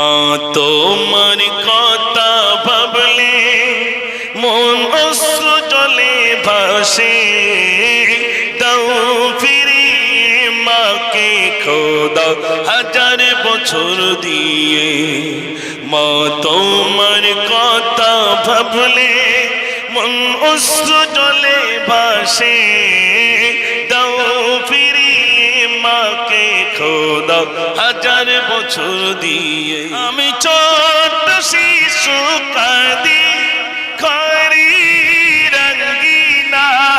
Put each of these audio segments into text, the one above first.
মা, তোমার কথা ভাবলে মন অশ্র জলে ভাসে। দাও ফিরি মাকে খোদা হাজার বছর দিয়ে। মা, তোমার কথা ভাবলে মন অশ্র জলে ভাসে। মাকে খোদা হাজার বছর দিয়ে। আমি ছোট্ট শিশু কাঁদি খরি রঙ্গিনায়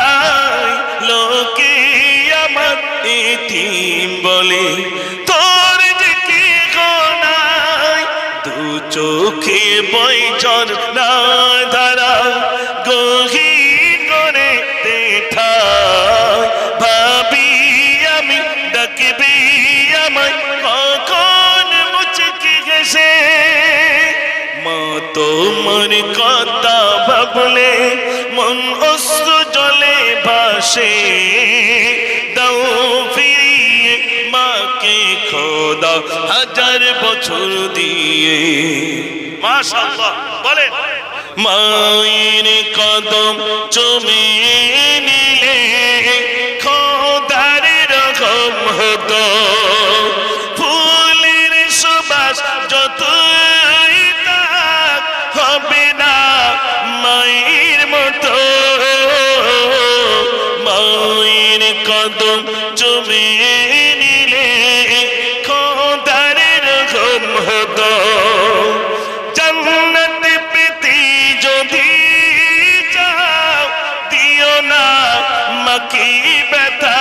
লোকে আমার ইতিম বলে, তোর যে কি গোনায় দু চোখে বই চর না ধারা গহি করে দেখা তোমার কথা ভাবলে মন অস্ত্র জলে ভাসে। দাও ফিরিয়ে মাকে খোদা হাজার বছর দিয়ে। মাশাআল্লাহ বলে মায়ের কদম চমে কদম চমে নিলে খোদার রকম হতো। জান্নাত পেতে যদি চাও, দিও না মাকি ব্যথা।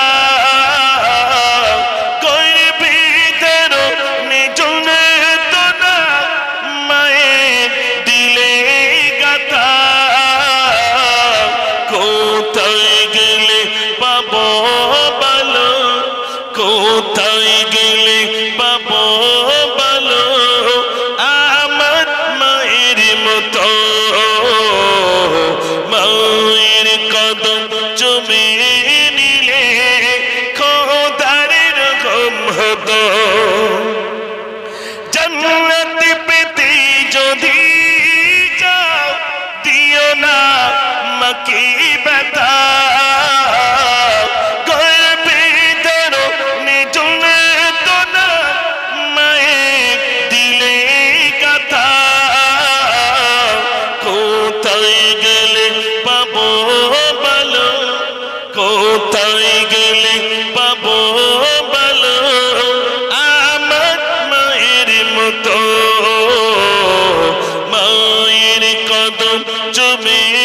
মায়ের দিলে গাথা। মাকে ব্যথা? গর্বে ধরো নিজনে তো মায়ের দিলে কথা। কোথায় গেলে পাবো পাবো আমার মায়ের মতো মায়ের কদম জমে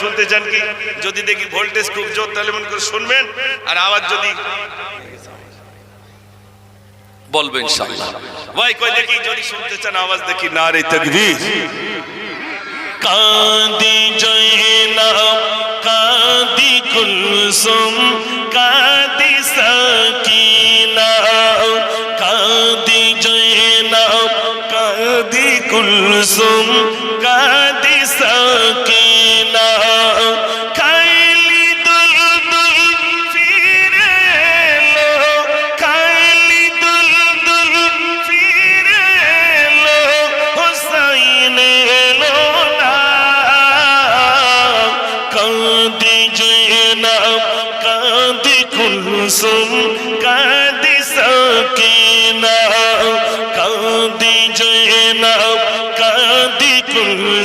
শুনতে চান কি? যদি দেখি ভোল্টেজ খুব জোর, তাহলে মনে করে শুনবেন, আর আওয়াজ যদি বলবেন ইনশাআল্লাহ। ভাই, কই দেখি, যদি শুনতে চান আওয়াজ দেখি না রে তকবীর। কাঁদি জয়নাব কাঁদি কুলসুম, কাঁদি সকিনা।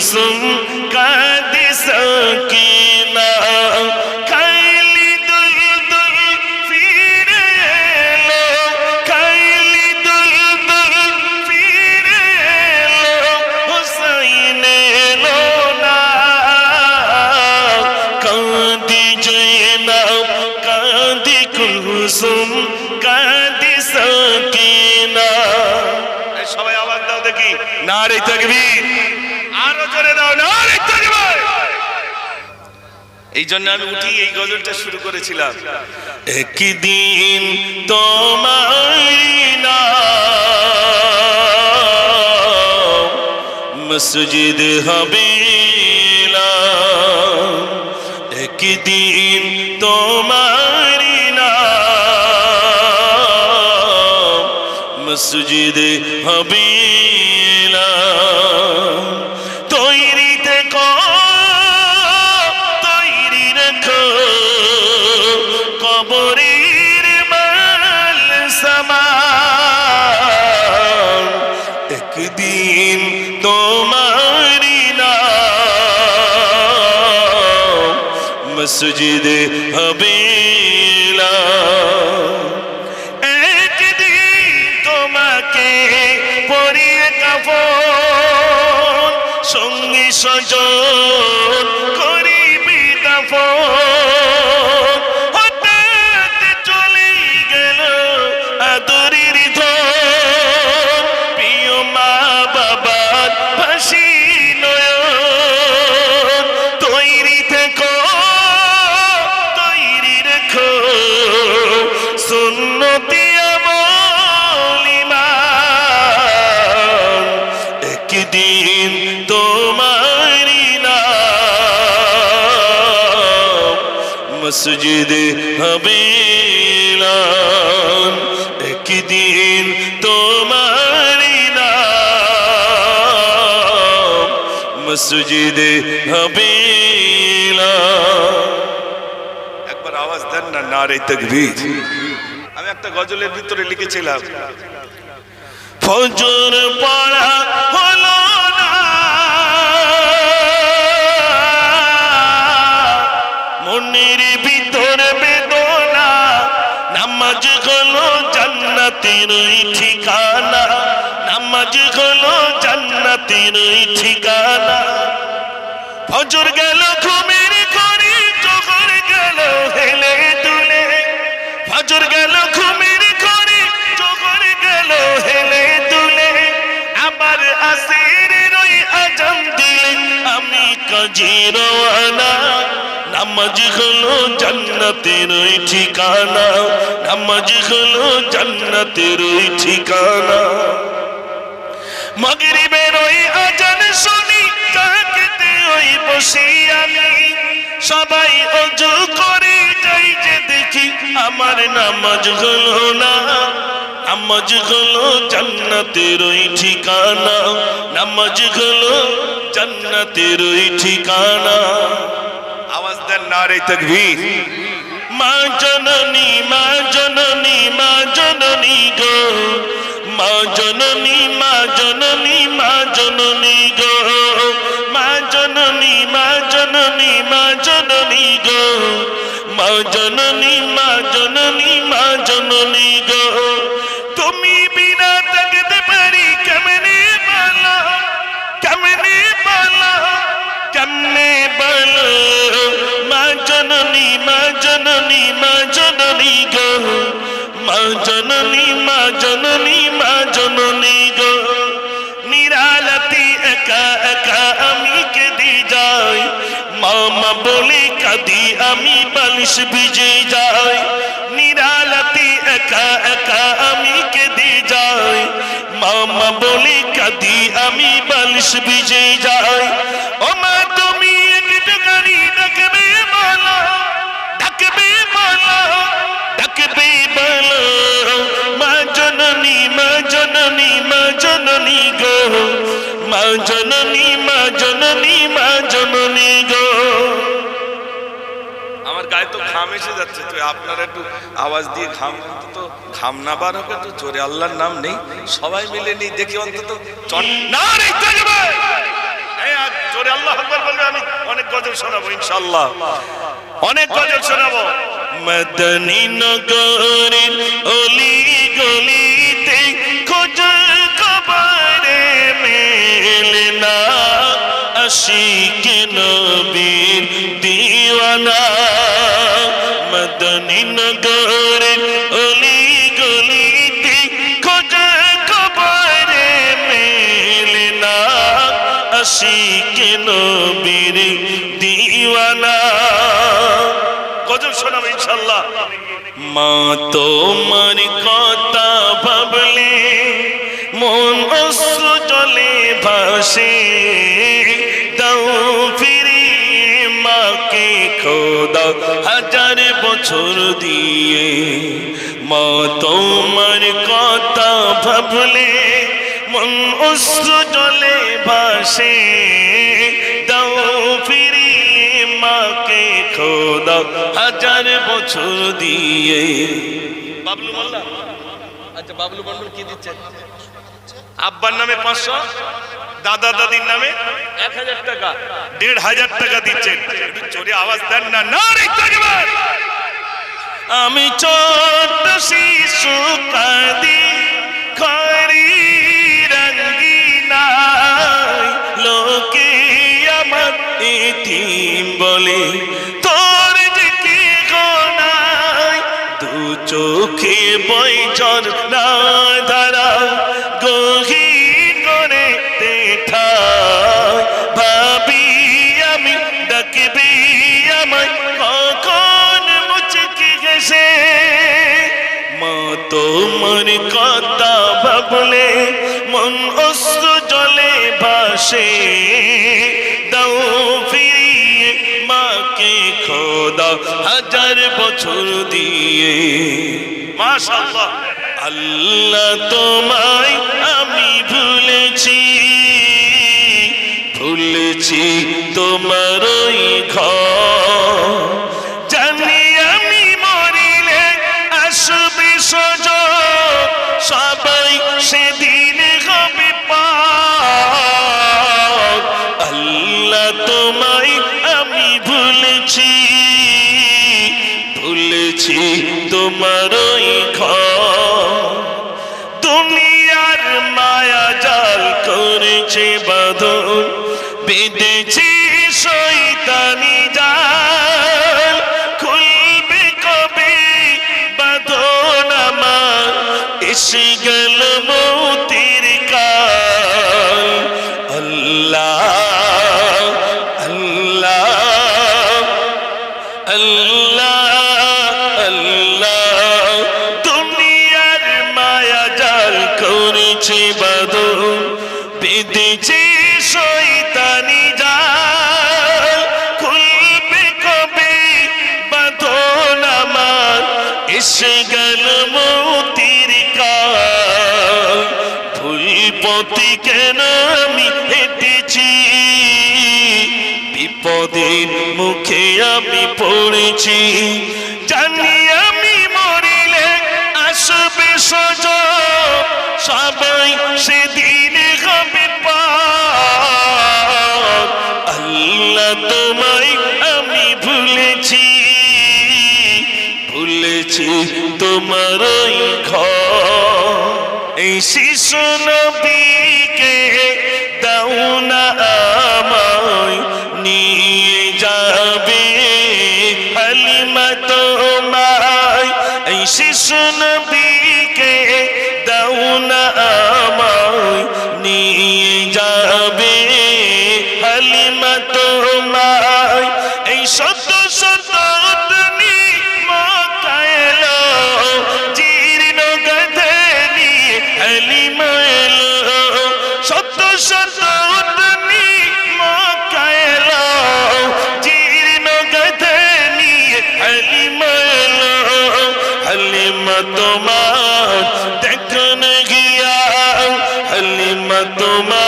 কুলসুম কাঁদি সকিনা খাইলি দুলদুল ফিরে এলো। খাইলি দুলদুল ফিরে এলো। হোসাইন এলো না। কাঁদি জয়নাব কাঁদি কুলসুম কাঁদি সকিনা সবাই আওয়াজ দাও দেখি। না রে তাকবীর। এই জন্য আমি উঠি এই গজলটা শুরু করেছিলাম। একদিন তোমায় না হবে একদিন তোমারি না মসজিদ হবে মসজিদে হবিলা। একদিন তোমাকে পরিয়ে কাফন সঙ্গী সজন তোমারি নাম। মসজিদে হবিলাম একদিন তোমারি নাম। মসজিদে হবিলাম একবার আওয়াজ দেন না নারে তকবীর। আমি একটা গজলের ভিতরে লিখেছিলাম। ফজর পড়া জান্নাতের ওই ঠিকানা, নামাজ হলো জান্নাতের ওই ঠিকানা। ফজর গেল, ঘুমের ঘরে চোখর গেল, হেলে দুলে। ফজর গেল, ঘুমের ঘরে চোখর গেল, হেলে দুলে। আবার আসির রই আজম দিলে আমি কাজে রওয়ানা নামাজ হলো জান্নাতের ওই ঠিকানা নামাজ হলো জান্নাতের ওই ঠিকানা। মগরিবের ওই আজান শুনি কাকতে ওই বসি আমি। সবাই অজু করে যাই যে দেখি আমার নামাজ হলো না। নামাজ হলো জান্নাতের ওই ঠিকানা নামাজ হলো জান্নাতের ওই ঠিকানা। আওয়াজ দেন না রে তকবীর মা জননী মা জননী মা জননী গো মা জননী মা জননী মা জননী গো মা জননী মা জননী মা জননী গো মা জননী মা জননী মা জননী গো তুমি বিনা থাকতে পারি কেমনে বলো কেমনে বলো কেমনে বলো মা জননী মা জননী, মা জননী গো। মা জননী মা জননী মা জননী গো। নিরালতি একা একা আমি কেঁদে যাই। মামা বলে কাঁদি আমি বালিশ ভিজে যাই। নিরালতি একা একা আমি কেঁদে যাই। মামা বলে কাঁদি আমি বালিশ ভিজে যাই। বলো মা জননী মা জননী মা জননী গো। মা জননী মা জননী মা জননী গো। আমার গায়ে তো ঘাম এসে যাচ্ছে তো আপনারা একটু আওয়াজ দিয়ে ঘাম তো ঘাম না বার হবে তো জোরে আল্লাহর নাম নেই। সবাই মিলে নেই দেখি অন্তত চট- না রে, থাকবে। জোরে আল্লাহ বলবে আমি অনেক গজল শোনাবো ইনশাআল্লাহ। অনেক গজল শোনাবো। মদনী নগরের অলি গলিতে খোঁজ খবরে মেলে না। আশিক নবীর দিওয়ানা। মদনী নগরের অলি গলিতে খোঁজ খবরে মেলে না। আশিক নবীর গজল শোনাবো ইনশাল্লাহ মা, তোমার কথা ভাবলে মন অশ্রু জলে ভাসে। দাও ফিরি মাকে খোদা, হাজার বছর দিয়ে। মা, তোমার কথা ভাবলে মন অস্ত্র জলে ভাসে। দাও ফিরিয়ে মাকে খোদা হাজার বছর দিয়ে। বাবলু মোল্লা আচ্ছা বাবলু মন্ডল কি দিচ্ছেন? আব্বার নামে পাঁচশো, দাদা দাদির নামে এক হাজার টাকা, দেড় হাজার টাকা দিচ্ছেন। জোরে আওয়াজ দেন না না আমি ছোট্ট শিশু কাঁদি খরি ইতিম বলে, তোর যে কি গোনায় দু চোখে বই না ধারা গহীন করে দেখায় ভাবি আমি, ডাকবি আমায়, কখন মুচকি গেছে? মা তোমার কথা ভাবলে মন অস্ত্র জলে ভাসে। দাও হাজার বছর দিয়ে। আল্লাহ তোমায় আমি ভুলেছি ভুলেছি তোমার ওই ঘর। তোমার খুনিয়ার দুনিয়ার মায়া জাল করেছে বাঁধন। বেঁধেছি শৈতানি বেঁধেছে শৈতানি জাল। খুলবে কবে বাঁধন আমার? এসে গেল মৌতির কাল। ভুল পথে কেন আমি হেঁটেছি? বিপদের মুখে আমি পড়েছি। জানি আমি মরিলে আসবে সজ সবাই সেদিন তোমায় আমি ভুলেছি ভুলেছি তোমার ঘর। এই শিশু নবীকে দাও না আমায়, নিয়ে যাবে হালিমা তোমায়। এই শিশু নবীকে দাও না তোমার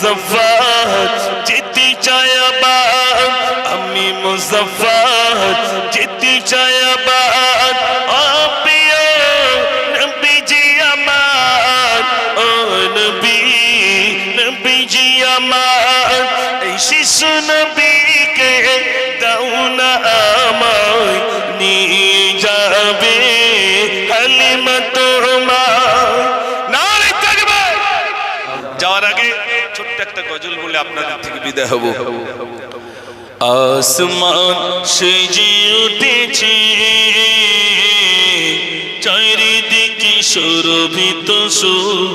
মুজফর যেতে চাই আবার। আমি মুজফর যেতে চাই আবার। ও প্রিয় নবীজি আমার, ও নবী, নবীজি আমার। এই শিশু নবীকে দাও না আমায়, নিয়ে যাবে হালিমা তোমার যাওয়ার আগে ছোট্ট একটা গজল বলে আপনাদের থেকে বিদায় হব। আসমান সেজে উঠেছে সুরভিত সুর।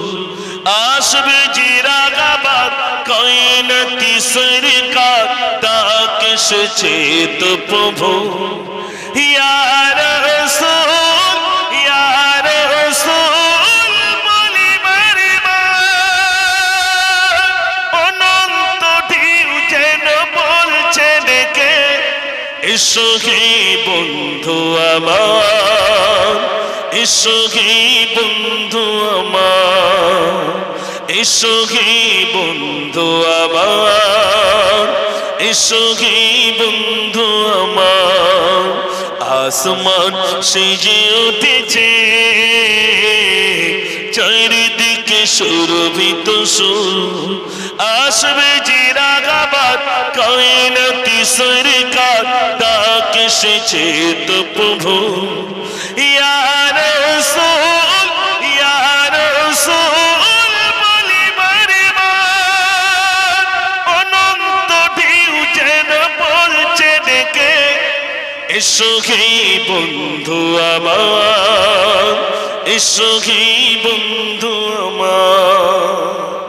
আসবে জিরাগাবাদ কয়নতি সরকার। ডাক এসেছে তো প্রভু। ইয়ার রসুল এসো হে বন্ধু আমার, এসো হে বন্ধু আমার, এসো হে বন্ধু আমার, এসো হে বন্ধু আমার। আসমান সেজে উঠেছে, চারিদিকে সুরভিত সুর আসবে জিরাগাবাদ কায়নাতি সরকার ডাক এসেছে তো প্রভু ইয়ার রসুল ইয়ার রসুল বলি বন্ধু আমার এসো বন্ধু আমার